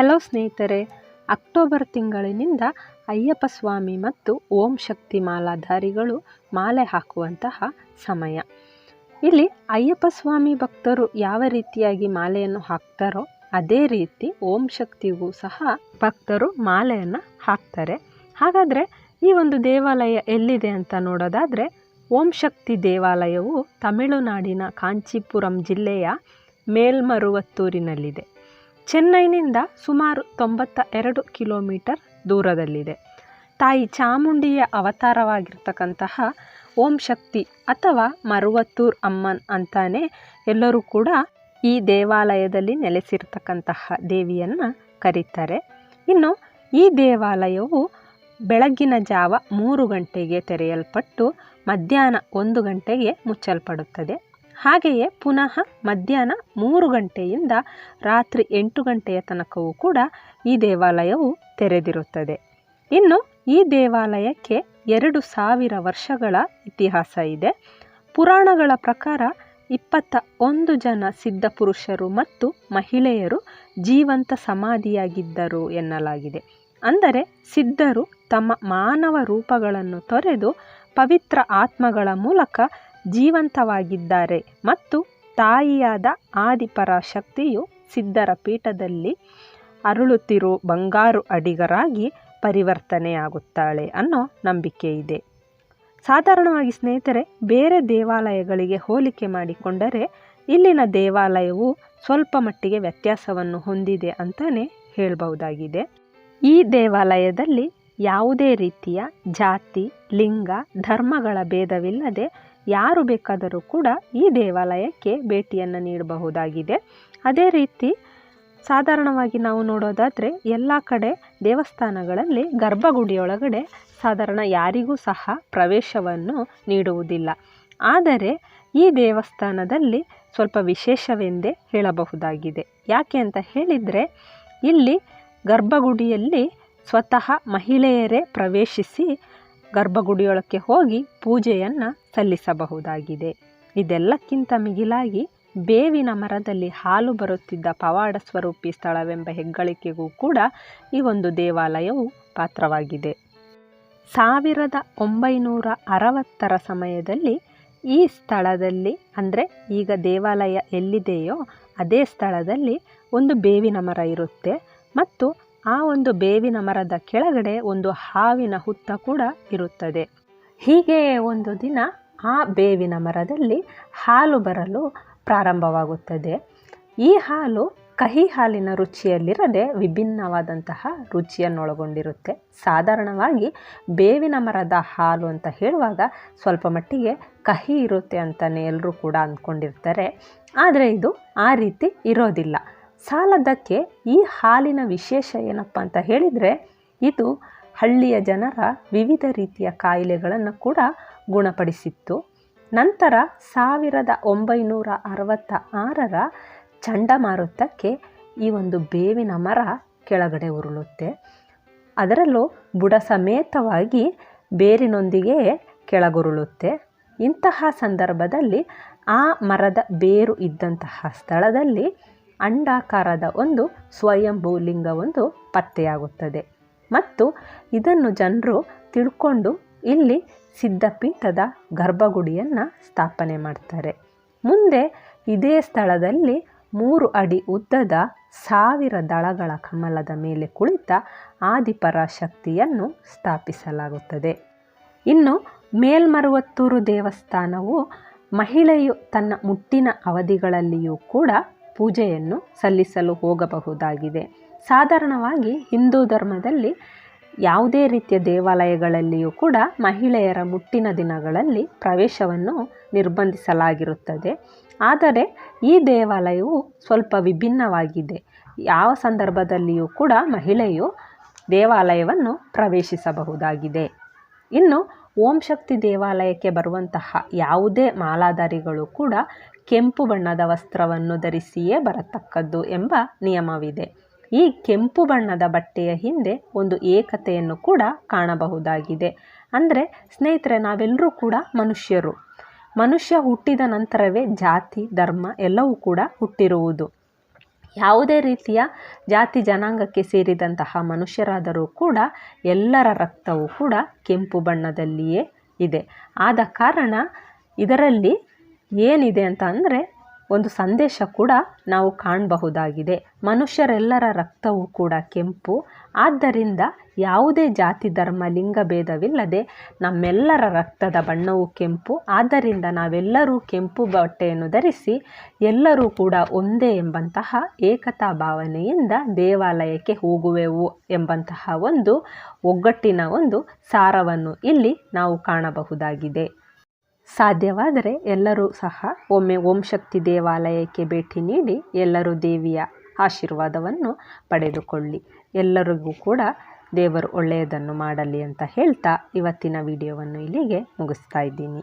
Hello ಸ್ನೇಹಿತರೆ, October ತಿಂಗಳಿನಿಂದ ಅಯ್ಯಪ್ಪ ಸ್ವಾಮಿ ಮತ್ತು ಓಂ ಶಕ್ತಿ ಮಾಲಾಧಾರಿಗಳು ಮಾಲೆ ಹಾಕುವಂತಹ ಸಮಯ. ಇಲ್ಲಿ ಅಯ್ಯಪ್ಪ ಸ್ವಾಮಿ ಭಕ್ತರು ಯಾವ ರೀತಿಯಾಗಿ ಮಾಲೆಯನ್ನು ಹಾಕ್ತಾರೋ ಅದೇ ರೀತಿ ಓಂ ಶಕ್ತಿಗೂ ಸಹ ಭಕ್ತರು ಮಾಲೆಯನ್ನು ಹಾಕ್ತಾರೆ. ಹಾಗಾದರೆ ಈ ಒಂದು ದೇವಾಲಯ ಎಲ್ಲಿದೆ ಅಂತ ನೋಡೋದಾದರೆ, ಓಂ ಶಕ್ತಿ ದೇವಾಲಯವು ತಮಿಳುನಾಡಿನ ಕಾಂಚೀಪುರಂ ಜಿಲ್ಲೆಯ ಮೇಲ್ಮರುವತ್ತೂರಿನಲ್ಲಿದೆ. ಚೆನ್ನೈನಿಂದ ಸುಮಾರು ತೊಂಬತ್ತ ಎರಡು ಕಿಲೋಮೀಟರ್ ದೂರದಲ್ಲಿದೆ. ತಾಯಿ ಚಾಮುಂಡಿಯ ಅವತಾರವಾಗಿರ್ತಕ್ಕಂತಹ ಓಂ ಶಕ್ತಿ ಅಥವಾ ಮರುವತ್ತೂರ್ ಅಮ್ಮನ್ ಅಂತಾನೆ ಎಲ್ಲರೂ ಕೂಡ ಈ ದೇವಾಲಯದಲ್ಲಿ ನೆಲೆಸಿರ್ತಕ್ಕಂತಹ ದೇವಿಯನ್ನು ಕರೀತಾರೆ. ಇನ್ನು ಈ ದೇವಾಲಯವು ಬೆಳಗ್ಗಿನ ಜಾವ ಮೂರು ಗಂಟೆಗೆ ತೆರೆಯಲ್ಪಟ್ಟು ಮಧ್ಯಾಹ್ನ ಒಂದು ಗಂಟೆಗೆ ಮುಚ್ಚಲ್ಪಡುತ್ತದೆ. ಹಾಗೆಯೇ ಪುನಃ ಮಧ್ಯಾಹ್ನ ಮೂರು ಗಂಟೆಯಿಂದ ರಾತ್ರಿ ಎಂಟು ಗಂಟೆಯ ತನಕವೂ ಕೂಡ ಈ ದೇವಾಲಯವು ತೆರೆದಿರುತ್ತದೆ. ಇನ್ನು ಈ ದೇವಾಲಯಕ್ಕೆ ಎರಡು ಸಾವಿರ ವರ್ಷಗಳ ಇತಿಹಾಸ ಇದೆ. ಪುರಾಣಗಳ ಪ್ರಕಾರ ಇಪ್ಪತ್ತ ಒಂದು ಜನ ಸಿದ್ಧ ಪುರುಷರು ಮತ್ತು ಮಹಿಳೆಯರು ಜೀವಂತ ಸಮಾಧಿಯಾಗಿದ್ದರು ಎನ್ನಲಾಗಿದೆ. ಅಂದರೆ ಸಿದ್ಧರು ತಮ್ಮ ಮಾನವ ರೂಪಗಳನ್ನು ತೊರೆದು ಪವಿತ್ರ ಆತ್ಮಗಳ ಮೂಲಕ ಜೀವಂತವಾಗಿದ್ದಾರೆ ಮತ್ತು ತಾಯಿಯಾದ ಆದಿಪರಾಶಕ್ತಿಯು ಸಿದ್ಧರ ಪೀಠದಲ್ಲಿ ಅರಳುತ್ತಿರೋ ಬಂಗಾರು ಅಡಿಗರಾಗಿ ಪರಿವರ್ತನೆಯಾಗುತ್ತಾಳೆ ಅನ್ನೋ ನಂಬಿಕೆ ಇದೆ. ಸಾಧಾರಣವಾಗಿ ಸ್ನೇಹಿತರೆ, ಬೇರೆ ದೇವಾಲಯಗಳಿಗೆ ಹೋಲಿಕೆ ಮಾಡಿಕೊಂಡರೆ ಇಲ್ಲಿನ ದೇವಾಲಯವು ಸ್ವಲ್ಪ ಮಟ್ಟಿಗೆ ವ್ಯತ್ಯಾಸವನ್ನು ಹೊಂದಿದೆ ಅಂತಲೇ ಹೇಳಬಹುದಾಗಿದೆ. ಈ ದೇವಾಲಯದಲ್ಲಿ ಯಾವುದೇ ರೀತಿಯ ಜಾತಿ, ಲಿಂಗ, ಧರ್ಮಗಳ ಭೇದವಿಲ್ಲದೆ ಯಾರು ಬೇಕಾದರೂ ಕೂಡ ಈ ದೇವಾಲಯಕ್ಕೆ ಭೇಟಿಯನ್ನು ನೀಡಬಹುದಾಗಿದೆ. ಅದೇ ರೀತಿ ಸಾಧಾರಣವಾಗಿ ನಾವು ನೋಡೋದಾದರೆ ಎಲ್ಲ ಕಡೆ ದೇವಸ್ಥಾನಗಳಲ್ಲಿ ಗರ್ಭಗುಡಿಯೊಳಗಡೆ ಸಾಧಾರಣ ಯಾರಿಗೂ ಸಹ ಪ್ರವೇಶವನ್ನು ನೀಡುವುದಿಲ್ಲ. ಆದರೆ ಈ ದೇವಸ್ಥಾನದಲ್ಲಿ ಸ್ವಲ್ಪ ವಿಶೇಷವೆಂದೇ ಹೇಳಬಹುದಾಗಿದೆ. ಯಾಕೆ ಅಂತ ಹೇಳಿದರೆ ಇಲ್ಲಿ ಗರ್ಭಗುಡಿಯಲ್ಲಿ ಸ್ವತಃ ಮಹಿಳೆಯರೇ ಪ್ರವೇಶಿಸಿ ಗರ್ಭಗುಡಿಯೊಳಕ್ಕೆ ಹೋಗಿ ಪೂಜೆಯನ್ನು ಸಲ್ಲಿಸಬಹುದಾಗಿದೆ. ಇದೆಲ್ಲಕ್ಕಿಂತ ಮಿಗಿಲಾಗಿ ಬೇವಿನ ಮರದಲ್ಲಿ ಹಾಲು ಬರುತ್ತಿದ್ದ ಪವಾಡ ಸ್ವರೂಪಿ ಸ್ಥಳವೆಂಬ ಹೆಗ್ಗಳಿಕೆಗೂ ಕೂಡ ಈ ಒಂದು ದೇವಾಲಯವು ಪಾತ್ರವಾಗಿದೆ. ಸಾವಿರದ ಒಂಬೈನೂರ ಅರವತ್ತರ ಸಮಯದಲ್ಲಿ ಈ ಸ್ಥಳದಲ್ಲಿ, ಅಂದರೆ ಈಗ ದೇವಾಲಯ ಎಲ್ಲಿದೆಯೋ ಅದೇ ಸ್ಥಳದಲ್ಲಿ ಒಂದು ಬೇವಿನ ಮರ ಇರುತ್ತೆ. ಮತ್ತು ಆ ಒಂದು ಬೇವಿನ ಮರದ ಕೆಳಗಡೆ ಒಂದು ಹಾವಿನ ಹುತ್ತ ಕೂಡ ಇರುತ್ತದೆ. ಹೀಗೆ ಒಂದು ದಿನ ಆ ಬೇವಿನ ಮರದಲ್ಲಿ ಹಾಲು ಬರಲು ಪ್ರಾರಂಭವಾಗುತ್ತದೆ. ಈ ಹಾಲು ಕಹಿ ಹಾಲಿನ ರುಚಿಯಲ್ಲಿರದೆ ವಿಭಿನ್ನವಾದಂತಹ ರುಚಿಯನ್ನೊಳಗೊಂಡಿರುತ್ತೆ. ಸಾಧಾರಣವಾಗಿ ಬೇವಿನ ಮರದ ಹಾಲು ಅಂತ ಹೇಳುವಾಗ ಸ್ವಲ್ಪ ಮಟ್ಟಿಗೆ ಕಹಿ ಇರುತ್ತೆ ಅಂತಲೇ ಎಲ್ಲರೂ ಕೂಡ ಅಂದ್ಕೊಂಡಿರ್ತಾರೆ. ಆದರೆ ಇದು ಆ ರೀತಿ ಇರೋದಿಲ್ಲ. ಸಾಲದಕ್ಕೆ ಈ ಹಾಲಿನ ವಿಶೇಷ ಏನಪ್ಪ ಅಂತ ಹೇಳಿದರೆ ಇದು ಹಳ್ಳಿಯ ಜನರ ವಿವಿಧ ರೀತಿಯ ಕಾಯಿಲೆಗಳನ್ನು ಕೂಡ ಗುಣಪಡಿಸಿತ್ತು. ನಂತರ ಸಾವಿರದ ಒಂಬೈನೂರ ಅರವತ್ತ ಆರರ ಚಂಡಮಾರುತಕ್ಕೆ ಈ ಒಂದು ಬೇವಿನ ಮರ ಕೆಳಗಡೆ ಉರುಳುತ್ತೆ. ಅದರಲ್ಲೂ ಬುಡ ಸಮೇತವಾಗಿ ಬೇರಿನೊಂದಿಗೆ ಕೆಳಗುರುಳುತ್ತೆ. ಇಂತಹ ಸಂದರ್ಭದಲ್ಲಿ ಆ ಮರದ ಬೇರು ಇದ್ದಂತಹ ಸ್ಥಳದಲ್ಲಿ ಅಂಡಾಕಾರದ ಒಂದು ಸ್ವಯಂಭೂ ಒಂದು ಪತ್ತೆಯಾಗುತ್ತದೆ. ಮತ್ತು ಇದನ್ನು ಜನರು ತಿಳ್ಕೊಂಡು ಇಲ್ಲಿ ಸಿದ್ಧಪೀಠದ ಗರ್ಭಗುಡಿಯನ್ನು ಸ್ಥಾಪನೆ ಮಾಡ್ತಾರೆ. ಮುಂದೆ ಇದೇ ಸ್ಥಳದಲ್ಲಿ ಮೂರು ಅಡಿ ಉದ್ದದ ಸಾವಿರ ದಳಗಳ ಕಮಲದ ಮೇಲೆ ಕುಳಿತ ಆದಿಪರಾಶಕ್ತಿಯನ್ನು ಸ್ಥಾಪಿಸಲಾಗುತ್ತದೆ. ಇನ್ನು ಮೇಲ್ಮರುವತ್ತೂರು ದೇವಸ್ಥಾನವು ಮಹಿಳೆಯು ತನ್ನ ಮುಟ್ಟಿನ ಅವಧಿಗಳಲ್ಲಿಯೂ ಕೂಡ ಪೂಜೆಯನ್ನು ಸಲ್ಲಿಸಲು ಹೋಗಬಹುದಾಗಿದೆ. ಸಾಧಾರಣವಾಗಿ ಹಿಂದೂ ಧರ್ಮದಲ್ಲಿ ಯಾವುದೇ ರೀತಿಯ ದೇವಾಲಯಗಳಲ್ಲಿಯೂ ಕೂಡ ಮಹಿಳೆಯರ ಮುಟ್ಟಿನ ದಿನಗಳಲ್ಲಿ ಪ್ರವೇಶವನ್ನು ನಿರ್ಬಂಧಿಸಲಾಗಿರುತ್ತದೆ. ಆದರೆ ಈ ದೇವಾಲಯವು ಸ್ವಲ್ಪ ವಿಭಿನ್ನವಾಗಿದೆ. ಯಾವ ಸಂದರ್ಭದಲ್ಲಿಯೂ ಕೂಡ ಮಹಿಳೆಯು ದೇವಾಲಯವನ್ನು ಪ್ರವೇಶಿಸಬಹುದಾಗಿದೆ. ಇನ್ನು ಓಂ ಶಕ್ತಿ ದೇವಾಲಯಕ್ಕೆ ಬರುವಂತಹ ಯಾವುದೇ ಮಾಲಾಧಾರಿಗಳು ಕೂಡ ಕೆಂಪು ಬಣ್ಣದ ವಸ್ತ್ರವನ್ನು ಧರಿಸಿಯೇ ಬರತಕ್ಕದ್ದು ಎಂಬ ನಿಯಮವಿದೆ. ಈ ಕೆಂಪು ಬಣ್ಣದ ಬಟ್ಟೆಯ ಹಿಂದೆ ಒಂದು ಏಕತೆಯನ್ನು ಕೂಡ ಕಾಣಬಹುದಾಗಿದೆ. ಅಂದರೆ ಸ್ನೇಹಿತರೆ, ನಾವೆಲ್ಲರೂ ಕೂಡ ಮನುಷ್ಯರು. ಮನುಷ್ಯ ಹುಟ್ಟಿದ ನಂತರವೇ ಜಾತಿ, ಧರ್ಮ ಎಲ್ಲವೂ ಕೂಡ ಹುಟ್ಟಿರುವುದು. ಯಾವುದೇ ರೀತಿಯ ಜಾತಿ ಜನಾಂಗಕ್ಕೆ ಸೇರಿದಂತಹ ಮನುಷ್ಯರಾದರೂ ಕೂಡ ಎಲ್ಲರ ರಕ್ತವು ಕೂಡ ಕೆಂಪು ಬಣ್ಣದಲ್ಲಿಯೇ ಇದೆ. ಆದ ಕಾರಣ ಇದರಲ್ಲಿ ಏನಿದೆ ಅಂತ ಅಂದರೆ ಒಂದು ಸಂದೇಶ ಕೂಡ ನಾವು ಕಾಣಬಹುದಾಗಿದೆ. ಮನುಷ್ಯರೆಲ್ಲರ ರಕ್ತವು ಕೂಡ ಕೆಂಪು. ಆದ್ದರಿಂದ ಯಾವುದೇ ಜಾತಿ, ಧರ್ಮ, ಲಿಂಗ ಭೇದವಿಲ್ಲದೆ ನಮ್ಮೆಲ್ಲರ ರಕ್ತದ ಬಣ್ಣವು ಕೆಂಪು. ಆದ್ದರಿಂದ ನಾವೆಲ್ಲರೂ ಕೆಂಪು ಬಟ್ಟೆಯನ್ನು ಧರಿಸಿ ಎಲ್ಲರೂ ಕೂಡ ಒಂದೇ ಎಂಬಂತಹ ಏಕತಾ ಭಾವನೆಯಿಂದ ದೇವಾಲಯಕ್ಕೆ ಹೋಗುವೆವು ಎಂಬಂತಹ ಒಂದು ಒಗ್ಗಟ್ಟಿನ ಒಂದು ಸಾರವನ್ನು ಇಲ್ಲಿ ನಾವು ಕಾಣಬಹುದಾಗಿದೆ. ಸಾಧ್ಯವಾದರೆ ಎಲ್ಲರೂ ಸಹ ಒಮ್ಮೆ ಓಂ ಶಕ್ತಿ ದೇವಾಲಯಕ್ಕೆ ಭೇಟಿ ನೀಡಿ ಎಲ್ಲರೂ ದೇವಿಯ ಆಶೀರ್ವಾದವನ್ನು ಪಡೆದುಕೊಳ್ಳಿ. ಎಲ್ಲರಿಗೂ ಕೂಡ ದೇವರು ಒಳ್ಳೆಯದನ್ನು ಮಾಡಲಿ ಅಂತ ಹೇಳ್ತಾ ಇವತ್ತಿನ ವಿಡಿಯೋವನ್ನು ಇಲ್ಲಿಗೆ ಮುಗಿಸ್ತಾ ಇದ್ದೀನಿ.